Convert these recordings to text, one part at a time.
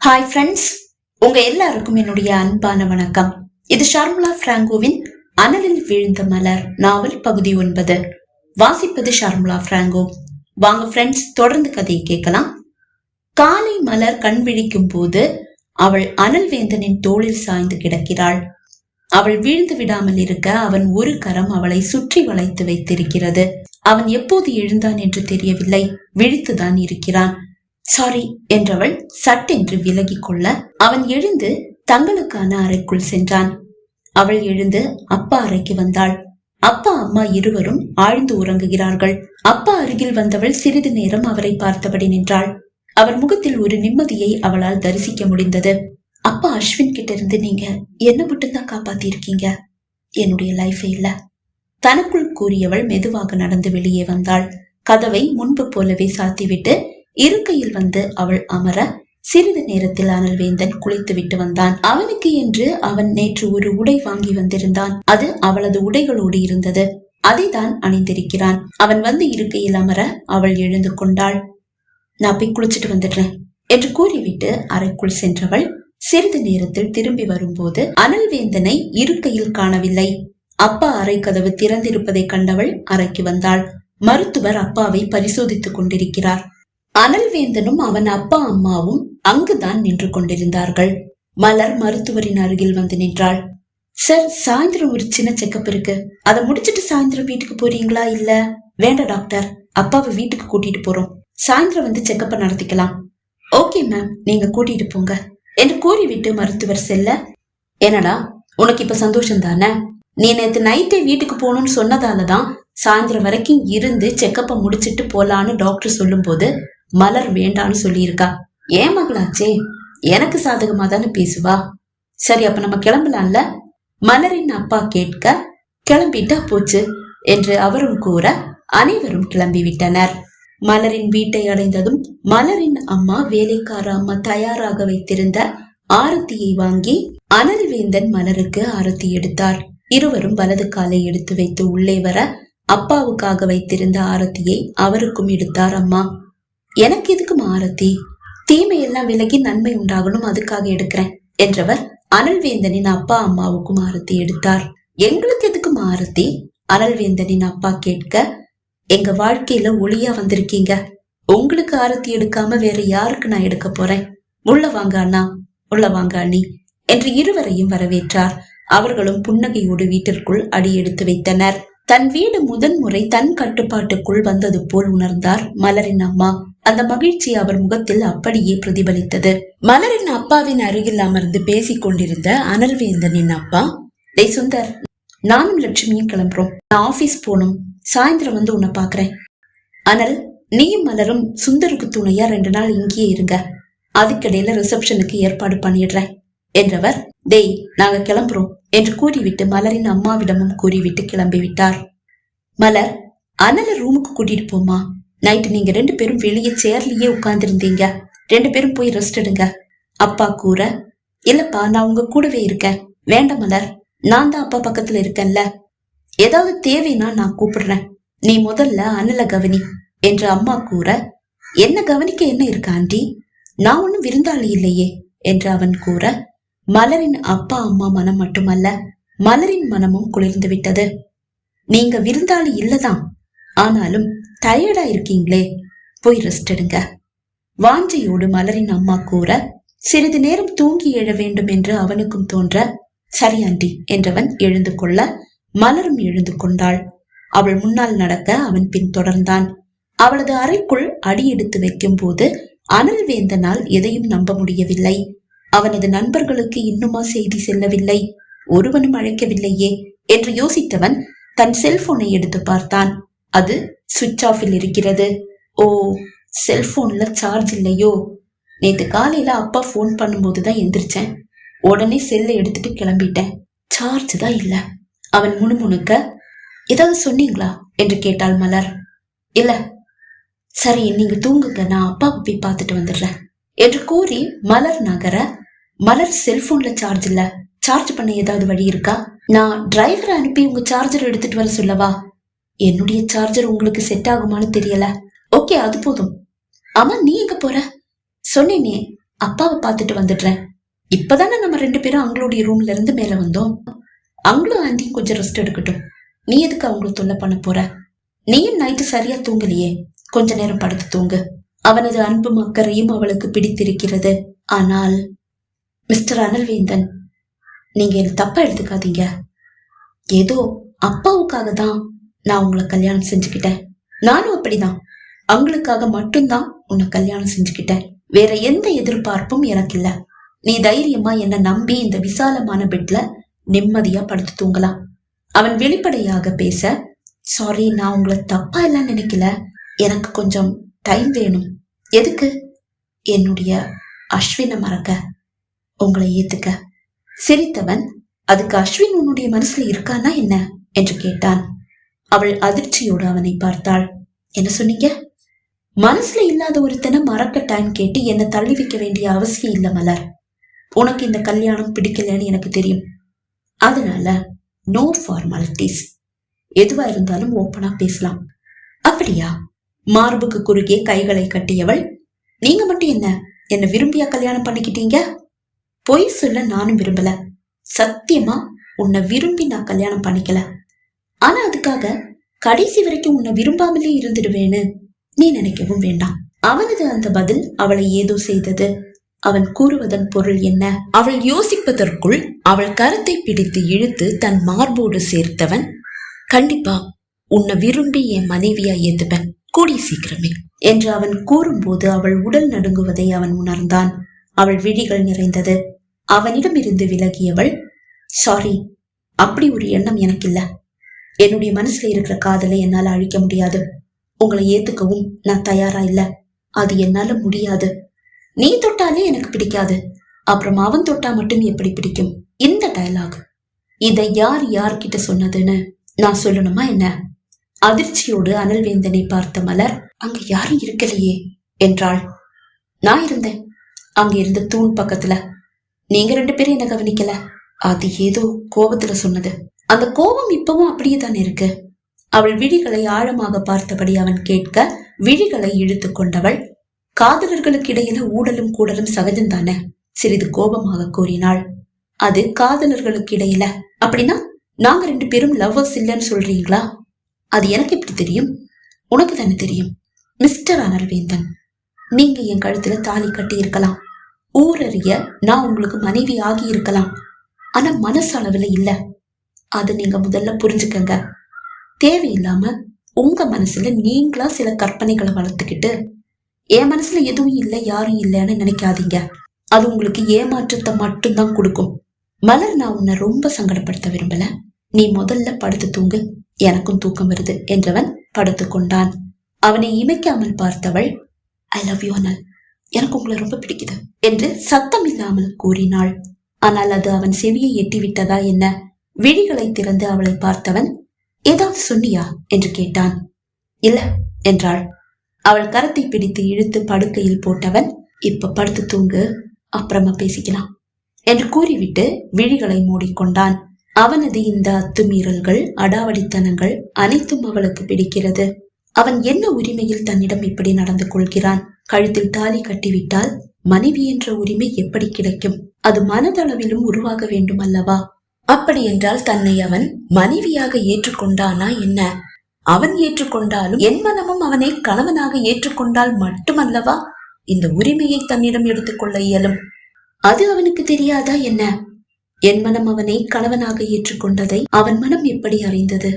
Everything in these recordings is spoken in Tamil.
ஹாய் ஃப்ரெண்ட்ஸ் உங்க எல்லாருக்கும் என்னுடைய அன்பான வணக்கம். இது ஷர்மிளா பிராங்கோவின் அனலில் விழுந்த மலர் நாவல் பகுதி ஒன்பது. வாசிப்பது ஷர்மிளா பிராங்கோ. வாங்க ஃப்ரெண்ட்ஸ் தொடர்ந்து கதையை கேட்கலாம். காலை மலர் கண் விழிக்கும் போது அவள் அனல் வேந்தனின் தோளில் சாய்ந்து கிடக்கிறாள். அவள் வீழ்ந்து விடாமல் இருக்க அவன் ஒரு கரம் அவளை சுற்றி வளைத்து வைத்திருக்கிறது. அவன் எப்போது எழுந்தான் என்று தெரியவில்லை. விழித்துதான் இருக்கிறான். சாரி என்றவள் சட்டென்று விலகிக் கொள்ள அவன் எழுந்து தங்களுக்கான அறைக்குள் சென்றான். அவள் எழுந்து அப்பா அறைக்கு வந்தாள். அப்பா அம்மா இருவரும் ஆழ்ந்து உறங்குகிறார்கள். அப்பா அருகில் வந்தவள் சிறிது நேரம் அவரை பார்த்தபடி நின்றாள். அவர் முகத்தில் ஒரு நிம்மதியை அவளால் தரிசிக்க முடிந்தது. அப்பா அஸ்வின் கிட்ட இருந்து நீங்க என்ன மட்டும்தான் காப்பாத்தி இருக்கீங்க என்னுடைய லைஃப் இல்ல. தனக்குள் கூறியவள் மெதுவாக நடந்து வெளியே வந்தாள். கதவை முன்பு போலவே சாத்திவிட்டு இருக்கையில் வந்து அவள் அமர சிறிது நேரத்தில் அனல்வேந்தன் குளித்து விட்டு வந்தான். அவனுக்கு என்று அவன் நேற்று ஒரு உடை வாங்கி வந்திருந்தான். அது அவளது உடைகளோடு இருந்தது. அதை தான் அணிந்திருக்கிறான். அவன் வந்து இருக்கையில் அமர அவள் எழுந்து கொண்டாள். நான் போய் குளிச்சிட்டு வந்துடுறேன் என்று கூறிவிட்டு அறைக்குள் சென்றவள் சிறிது நேரத்தில் திரும்பி வரும்போது அனல்வேந்தனை இருக்கையில் காணவில்லை. அப்பா அறை கதவு திறந்திருப்பதை கண்டவள் அறைக்கு வந்தாள். மருத்துவர் அப்பாவை பரிசோதித்துக் கொண்டிருக்கிறார். அனல்வேந்தனும் அவன் அப்பா அம்மாவும் அங்குதான் நின்று கொண்டிருந்தார்கள். மலர் மருத்துவரின் அருகில் வந்து நின்றாள். சார் சாயந்தரம் ஒரு சின்ன செக்கப் இருக்கு. அதை முடிச்சிட்டு சாயந்தரம் வீட்டுக்கு போறீங்களா இல்ல? வேண்டாம் டாக்டர். அப்பாவை வீட்டுக்கு கூட்டிட்டு போறோம். சாயந்தரம் வந்து செக்கப்ப நடத்திக்கலாம். Okay ma'am. நீங்க கூட்டிட்டு போங்க. என்று கூறிவிட்டு மருத்துவர் செல்ல. என்னடா உனக்கு இப்ப சந்தோஷம் தானே? நீ நேத்து நைட்டே வீட்டுக்கு போகணும்னு சொன்னதாலதான் சாயந்தரம் வரைக்கும் இருந்து செக்கப்ப முடிச்சிட்டு போலான்னு டாக்டர் சொல்லும்போது மலர் வேண்டான்னு சொல்லியிருக்கா. ஏன் மகளாச்சே? எனக்கு சாதகமா தானே பேசுவா? சரி அப்ப நம்ம கிளம்பலாம்ல? மலரின் அப்பா கேட்க கிளம்பிட்டா போச்சு என்று அவரும் கூற அனைவரும் கிளம்பி விட்டனர் மலரின் வீட்டை அடைந்ததும் மலரின் அம்மா வேலைக்கார அம்மா தயாராக வைத்திருந்த ஆரத்தியை வாங்கி அனல்வேந்தன் மலருக்கு ஆரத்தி எடுத்தார். இருவரும் வலது காலை எடுத்து வைத்து உள்ளே வர அப்பாவுக்காக வைத்திருந்த ஆரத்தியை அவருக்கும் எடுத்தார் அம்மா. எனக்கு எதுக்கும் ஆரத்தி தீமையெல்லாம் விலகி நன்மை உண்டாகணும் அதுக்காக எடுக்கிறேன் என்றவர் அனல்வேந்தனின் அப்பா அம்மாவுக்கும் ஆரத்தி எடுத்தார். எங்களுக்கு எதுக்கும் ஆரத்தி அனல்வேந்தனின் அப்பா கேட்க எங்க வாழ்க்கையில ஒளியா வந்திருக்கீங்க. உங்களுக்கு ஆரத்தி எடுக்காம வேற யாருக்கு நான் எடுக்க போறேன்? உள்ள வாங்க அண்ணா உள்ள வாங்க அண்ணி என்று இருவரையும் வரவேற்றார். அவர்களும் புன்னகையோடு வீட்டிற்குள் அடி எடுத்து வைத்தனர். தன் வீடு முதன்முறை தன் கட்டுப்பாட்டுக்குள் வந்தது போல் உணர்ந்தார் மலரின் அம்மா. அந்த மகிழ்ச்சி அவர் முகத்தில் அப்படியே பிரதிபலித்தது. மலரின் அப்பாவின் அருகில் அமர்ந்து பேசிக் கொண்டிருந்த அனல்வேந்தனின் அப்பா டே சுந்தர் நானும் லட்சுமியும் கிளம்புறோம். நான் ஆபீஸ் போகணும். சாயந்தரம் வந்து உன்னை பாக்குறேன் அனல் நீயும் மலரும் சுந்தருக்கு துணையா ரெண்டு நாள் இங்கேயே இருங்க. அதுக்கிடையில ரிசப்ஷனுக்கு ஏற்பாடு பண்ணிடுறேன். என்றவர் டேய் நாங்க கிளம்புறோம். என்று கூறிவிட்டு மலரின் அம்மாவிடமும் கூறிவிட்டு கிளம்பி விட்டார் மலர் அனல ரூமுக்கு கூட்டிட்டு போமா நைட்டு நீங்க ரெண்டு பேரும் வெளியே சேர்லயே உட்கார்ந்துருந்தீங்க. ரெண்டு பேரும் போய் ரெஸ்ட் எடுங்க. அப்பா கூற இல்லப்பா நான் உங்க கூடவே இருக்கேன். வேண்டாம் மலர் நான் தான் அப்பா பக்கத்துல இருக்கேன்ல. ஏதாவது தேவைன்னா நான் கூப்பிடுறேன். நீ முதல்ல அனல கவனி என்று அம்மா கூற என்ன கவனிக்க என்ன இருக்கா ஆண்டி? நான் ஒன்னும் விருந்தாளி இல்லையே என்று அவன் கூற மலரின் அப்பா அம்மா மனம் மட்டுமல்ல மலரின் மனமும் குளிர்ந்து விட்டது. நீங்க விருந்தாளி இல்லதான். ஆனாலும் டயர்டா இருக்கீங்களே போய் ரெஸ்ட் எடுங்க. வாஞ்சையோடு மலரின் அம்மா கூற சிறிது நேரம் தூங்கி எழ வேண்டும் என்று அவனுக்கும் தோன்ற சரி ஆண்டி என்றவன் எழுந்து கொள்ள மலரும் எழுந்து கொண்டாள். அவள் முன்னால் நடக்க அவன் பின் தொடர்ந்தான். அவளது அறைக்குள் அடி எடுத்து வைக்கும் போது அனல் வேந்தனால் எதையும் நம்ப முடியவில்லை. அவனது நண்பர்களுக்கு இன்னுமா செய்தி செல்லவில்லை. ஒருவனும் அழைக்கவில்லையே என்று யோசித்தவன் தன் செல்போனை எடுத்து பார்த்தான். அது சுவிட்ச் ஆஃபில் இருக்கிறது. ஓ செல்போன்ல சார்ஜ் இல்லையோ? நேத்து காலையில அப்பா ஃபோன் பண்ணும்போது தான் எந்திரிச்சேன். உடனே செல்லை எடுத்துட்டு கிளம்பிட்டேன். சார்ஜ் தான் இல்ல. அவன் முணுமுணுக்க ஏதாவது சொன்னீங்களா? என்று கேட்டாள் மலர். இல்ல. சரி நீங்க தூங்குங்க. நான் அப்பாவை போய் பார்த்துட்டு வந்துடுறேன். என்று கூறி மலர் நகர மலர் செல்போன்ல சார்ஜ் இல்ல. சார்ஜ் பண்ண ஏதாவது வழி இருக்கா? நான் டிரைவரை அனுப்பி உங்க சார்ஜர் எடுத்துட்டு வர சொல்லவா? என்னுடைய சார்ஜர் உங்களுக்கு செட் ஆகுமான்னு தெரியல. ஓகே அது போதும். ஆமா நீ எங்க போற? சொன்னேனே. அப்பாவை பார்த்துட்டு வந்துடுறேன். இப்பதானே நம்ம ரெண்டு பேரும் அவங்களுடைய ரூம்ல இருந்து மேல வந்தோம். அவங்களும் ஆண்டியும் கொஞ்சம் ரெஸ்ட் எடுக்கட்டும். நீ எதுக்கு அவங்கள தொல்லை பண்ண போற? நீயும் நைட்டு சரியா தூங்கலையே. கொஞ்ச நேரம் படுத்து தூங்கு. அவனது அன்பும் அக்கறையும் அவளுக்கு பிடித்திருக்கிறது. ஆனால் மிஸ்டர் அனல்வேந்தன் நீங்க என்ன தப்பா எடுத்துக்காதீங்க. ஏதோ அப்பாவுக்காக தான் நான் உங்களை கல்யாணம் செஞ்சுக்கிட்டேன். நானும் அப்படிதான். அவங்களுக்காக மட்டும்தான் உன்னை கல்யாணம் செஞ்சுக்கிட்டேன். வேற எந்த எதிர்பார்ப்பும் எனக்கு இல்ல. நீ தைரியமா என்ன நம்பி இந்த விசாலமான பெட்ல நிம்மதியா படுத்து தூங்கலாம். அவன் வெளிப்படையாக பேச சாரி நான் உங்களை தப்பா எல்லாம் நினைக்கல. எனக்கு கொஞ்சம் டைம் வேணும். எதுக்கு? என்னுடைய அஸ்வினை மறக்க. உங்களை ஏத்துக்க. சிரித்தவன் அதுக்கு அஸ்வின் உன்னுடைய மனசுல இருக்கானா என்ன? என்று கேட்டான். அவள் அதிர்ச்சியோடு அவனை பார்த்தாள். என்ன சொன்னீங்க? மனசுல இல்லாத ஒருத்தனை மறக்க டைம் கேட்டு என்னை தள்ளி வைக்க வேண்டிய அவசியம் இல்ல மலர். உனக்கு இந்த கல்யாணம் பிடிக்கலன்னு எனக்கு தெரியும். அதனால நோ ஃபார்மாலிட்டிஸ் எதுவா இருந்தாலும் ஓப்பனா பேசலாம். அப்படியா? மார்புக்கு குறுகே கைகளை கட்டியவள்? நீங்க மட்டும் என்ன? என்ன விரும்பியா கல்யாணம் பண்ணிக்கிட்டீங்க? பொய் சொல்ல நானும் விரும்பல. சத்தியமா உன்னை விரும்பி நான் கல்யாணம் பண்ணிக்கல. ஆனா அதுக்காக கடைசி வரைக்கும் உன்னை விரும்பாமலே இருந்துடுவேன்னு நீ நினைக்கவும் வேண்டாம். அவனது அந்த பதில் அவளை ஏதோ செய்தது. அவன் கூறுவதன் பொருள் என்ன? அவள் யோசிப்பதற்குள் அவள் கரத்தை பிடித்து இழுத்து தன் மார்போடு சேர்த்தவன் கண்டிப்பா உன்னை விரும்பி என் மனைவியா ஏத்துப்பேன். கூடிய சீக்கிரமே. என்று அவன் கூறும்போது அவள் உடல் நடுங்குவதை அவன் உணர்ந்தான். அவள் விழிகள் நிறைந்தது. அவனிடம் இருந்து விலகியவள் சாரி அப்படி ஒரு எண்ணம் எனக்கு இல்ல என்னுடைய மனசுல இருக்கிற காதலை என்னால அழிக்க முடியாது. உங்களை ஏத்துக்கவும் நான் தயாரா இல்ல. அது என்னால முடியாது. நீ தொட்டாலே எனக்கு பிடிக்காது. அப்புறம் அவன் தொட்டா மட்டும் எப்படி பிடிக்கும்? இந்த டயலாக் இதை யார் யார்கிட்ட சொன்னதுன்னு நான் சொல்லணுமா என்ன? அதிர்ச்சியோடு அனல்வேந்தனை பார்த்த மலர் அங்க யாரும் இருக்கலையே என்றாள். நான் இருந்தேன். அங்க இருந்த தூண் பக்கத்துல. நீங்க ரெண்டு பேரும் என்ன கவனிக்கல? அது ஏதோ கோபத்துல சொன்னது. அந்த கோபம் இப்பவும் அப்படியே தானே இருக்கு. அவள் விழிகளை ஆழமாக பார்த்தபடி அவன் கேட்க விழிகளை இழுத்து கொண்டவள் காதலர்களுக்கு இடையில ஊடலும் கூடலும் சகஜம் தானே? சிறிது கோபமாக கூறினாள். அது காதலர்களுக்கு இடையில அப்படின்னா நாங்க ரெண்டு பேரும் லவ்வர்ஸ் இல்லைன்னு சொல்றீங்களா? அது எனக்கு எப்படி தெரியும்? உனக்கு தானே தெரியும் மிஸ்டர் அனல்வேந்தன் நீங்க என் கழுத்துல தாலி கட்டி இருக்கலாம் ஊரறிய நான் உங்களுக்கு மனைவி ஆகி இருக்கலாம். ஆனா மனசளவில் இல்ல. அதை நீங்க முதல்ல புரிஞ்சுக்கங்க. தேவையில்லாம உங்க மனசுல நீங்களா சில கற்பனைகளை வளர்த்துக்கிட்டு என் மனசுல எதுவும் இல்லை யாரும் இல்லைன்னு நினைக்காதீங்க. அது உங்களுக்கு ஏமாற்றத்தை மட்டும்தான் கொடுக்கும். மலர் நான் உன்னை ரொம்ப சங்கடப்படுத்த விரும்பல. நீ முதல்ல படுத்து தூங்கு. எனக்கும் தூக்கம் வருது என்றவன் படுத்து கொண்டான் அவனை இமைக்காமல் பார்த்தவள் ஐ லவ் யூ அனல். எனக்கு உங்களை ரொம்ப பிடிக்குது என்று சத்தம் இல்லாமல் கூறினாள். ஆனால் அது அவன் செவியை எட்டிவிட்டதா என்ன? விழிகளை திறந்து அவளை பார்த்தவன் ஏதாவது சொன்னியா? என்று கேட்டான். இல்ல என்றாள். அவள் கரத்தை பிடித்து இழுத்து படுக்கையில் போட்டவன் இப்ப படுத்து தூங்கு அப்புறமா பேசிக்கலாம் என்று கூறிவிட்டு விழிகளை மூடிக்கொண்டான். அவனது இந்த அத்துமீறல்கள் அடாவடித்தனங்கள் அனைத்தும் அவளுக்கு பிடிக்கிறது. அவன் என்ன உரிமையில் தன்னிடம் இப்படி நடந்து கொள்கிறான்? கழுத்தில் தாலி கட்டிவிட்டால் மனைவி என்ற உரிமை எப்படி கிடைக்கும்? அது மனதளவிலும் உருவாக வேண்டும் அல்லவா? அப்படி என்றால் தன்னை அவன் மனைவியாக ஏற்றுக்கொண்டானா என்ன? அவன் ஏற்றுக்கொண்டாலும் என் மனமும் அவனை கணவனாக ஏற்றுக்கொண்டால் மட்டுமல்லவா? இந்த உரிமையை தன்னிடம் எடுத்துக்கொள்ள இயலும். அது அவனுக்கு தெரியாதா என்ன? என் மனம் அவனை கணவனாக ஏற்றுக்கொண்டதை அவன் மனம் எப்படி அறிந்தது?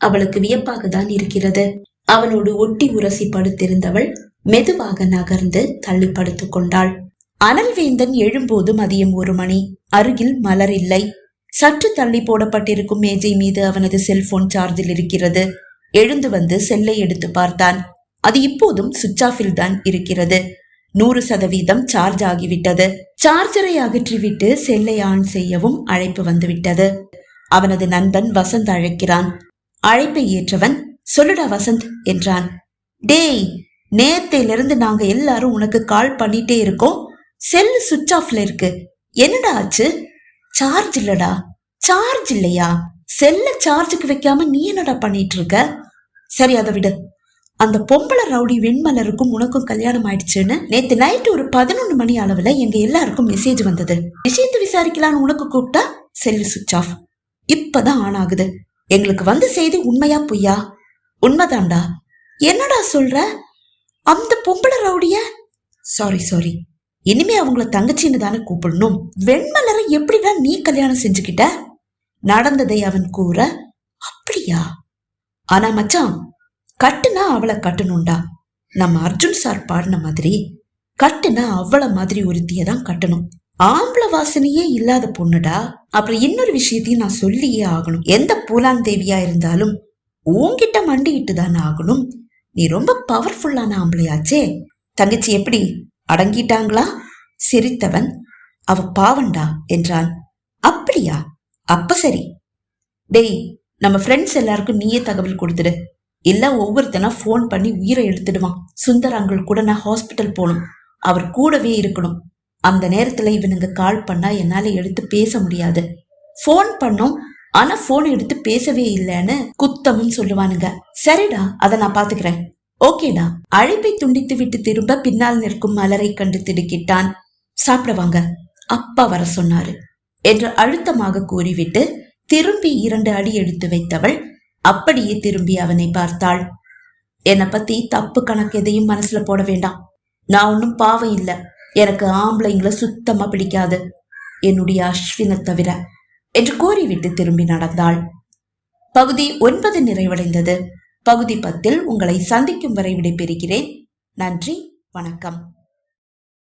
அவளுக்கு வியப்பாக தான் இருக்கிறது. அவனோடு ஒட்டி உரசி படுத்திருந்தவள் மெதுவாக நகர்ந்து தள்ளி படுத்துக் கொண்டாள். அனல்வேந்தன் எழும்போது மதியம் ஒரு மணி. அருகில் மலர் இல்லை. சற்று தள்ளி போடப்பட்டிருக்கும் மேஜை மீது அவனது செல்போன் சார்ஜில் இருக்கிறது. எழுந்து வந்து செல்லை எடுத்து பார்த்தான். அது இப்போதும் சுவிட்ச் ஆஃபில் தான் இருக்கிறது. நூறு சதவீதம் சார்ஜ் ஆகிவிட்டது. சார்ஜரை அகற்றிவிட்டு செல்லை ஆன் செய்யவும் அழைப்பு வந்துவிட்டது. அவனது நண்பன் வசந்த் அழைக்கிறான். அழைப்பை ஏற்றவன் சொல்லுடா வசந்த் என்றான். டேய் நேத்தையிலிருந்து நாங்க எல்லாரும் உனக்கு கால் பண்ணிட்டே இருக்கோம். செல்லு சுவிட்ச் ஆஃப்ல இருக்கு. என்னடா ஆச்சு? சார்ஜ் இல்லடா. சார்ஜ் இல்லையா? செல்ல சார்ஜுக்கு வைக்காம நீ என்னடா பண்ணிட்டு இருக்க சரி அதை விடு. அந்த பொம்பளை ரவுடி வெண்மலருக்கும் உனக்கும் கல்யாணம் ஆயிடுச்சுன்னு நேத்து நைட்டு ஒரு பதினொன்று மணி அளவுல எங்க எல்லாருக்கும் மெசேஜ் வந்தது. விஷயத்தை விசாரிக்கலான்னு உனக்கு கூப்பிட்டா செல்லு சுவிட்ச் ஆஃப். இப்பதான் ஆன் ஆகுது. எங்களுக்கு வந்த செய்தி உண்மையா பொய்யா? உண்மைதான்டா. என்னடா சொல்ற? அந்த பொம்பளை ரவுடிய? சாரி சாரி இனிமே அவங்கள தங்கச்சின்னு தானே கூப்பிடணும். வெண்மலரை எப்படிடா நீ கல்யாணம் செஞ்சுக்கிட்ட? நடந்ததை அவன் கூற அப்படியா? ஆனா மச்சான் கட்டுனா அவளை கட்டணும்டா. நம்ம அர்ஜுன் சார் பாடின மாதிரி கட்டுனா அவளை மாதிரி ஒருத்திய தான் கட்டணும். ஆம்பளை வாசனையே இல்லாத பொண்ணுடா. அப்புறம் இன்னொரு விஷயத்தையும் நான் சொல்லியே ஆகணும். எந்த பூலான் தேவியா இருந்தாலும் உன்கிட்ட மண்டிக்கிட்டு தானே ஆகணும். நீ ரொம்ப பவர்ஃபுல்லான ஆம்பளையாச்சே. தங்கச்சி எப்படி அடங்கிட்டாங்களா? சிரித்தவன். அவ பாவண்டா என்றான். அப்படியா? அப்ப சரி. டேய் நம்ம ஃப்ரெண்ட்ஸ் எல்லாருக்கும் நீயே தகவல் கொடுத்துடு. இல்ல ஒவ்வொருத்தனா ஃபோன் பண்ணி உயிரை எடுத்துடுவான். சுந்தர் அங்கிள் கூட நான் ஹாஸ்பிட்டல் போகணும். அவர் கூடவே இருக்கணும். அந்த நேரத்துல இவனுங்க கால் பண்ணா என்னால எடுத்து பேச முடியாது. ஃபோன் பண்ணோம். ஆனா போன் எடுத்து பேசவே இல்லைன்னு குத்தம்னு சொல்லுவானுங்க. சரிடா அதை நான் பாத்துக்கிறேன். ஓகேடா அழைப்பை துண்டித்து விட்டு திரும்ப பின்னால் நிற்கும் மலரை கண்டு திடுக்கிட்டான். சாப்பிட வாங்க அப்பா வர சொன்னாரு. என்று அழுத்தமாக கூறிவிட்டு திரும்பி இரண்டு அடி எடுத்து வைத்தவள் அப்படியே திரும்பி அவனை பார்த்தாள். என்னை பத்தி தப்பு கணக்கு எதையும் மனசுல போட வேண்டாம். நான் ஒன்றும் பாவம் இல்லை. எனக்கு ஆம்பளைங்களை சுத்தமா பிடிக்காது. என்னுடைய அஸ்வினை தவிர என்று கூறிவிட்டு திரும்பி நடந்தாள். பகுதி ஒன்பது நிறைவடைந்தது. பகுதி பத்தில் உங்களை சந்திக்கும் வரை விடைபெறுகிறேன். நன்றி வணக்கம்.